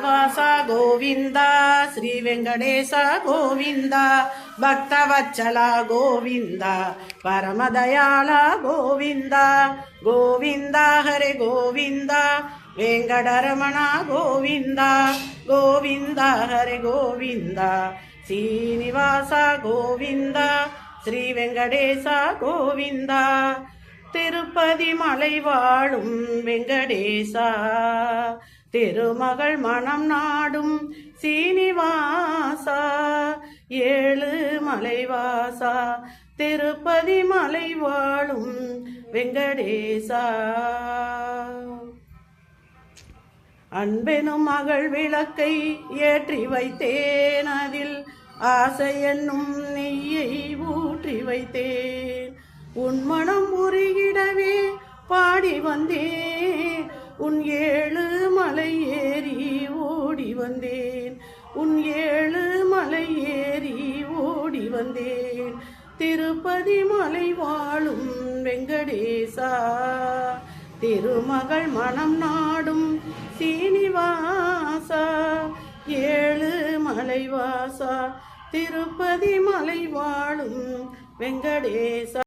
ಶ್ರೀನಿವಾಸ ಗೋವಿಂದ ಶ್ರೀ ವೆಂಕಟೇಶ ಗೋವಿಂದ ಭಕ್ತವಚ್ಚಲ ಗೋವಿಂದ ಪರಮದಯಾಳ ಗೋವಿಂದ ಗೋವಿಂದ ಹರೆ ಗೋವಿಂದ ವೆಂಕಟರಮಣ ಗೋವಿಂದ ಗೋವಿಂದ ಹರೆ ಗೋವಿಂದ ಶ್ರೀನಿವಾಸ ಗೋವಿಂದ ஸ்ரீ வெங்கடேசா கோவிந்தா திருப்பதி மலை வாழும் வெங்கடேசா திருமகள் மனம் நாடும் சீனிவாசா ஏழு மலைவாசா திருப்பதி மலை வாழும் வெங்கடேசா. அன்பெனும் மகள் விளக்கை ஏற்றி வைத்தேன் அதில் ஆசை என்னும் நெய்யை ஊற்றி வைத்தேன். உன் மனம் உருகிடவே பாடி வந்தேன் உன் ஏழு மலை ஏறி ஓடி வந்தேன். உன் ஏழு மலை ஏறி ஓடி வந்தேன். திருப்பதி மலை வாழும் வெங்கடேசா. திருமகள் மனம் நாடும் சீனிவாசா. ஏழு மலைவாசா. திருப்பதி மலை வாழும் வெங்கடேசா.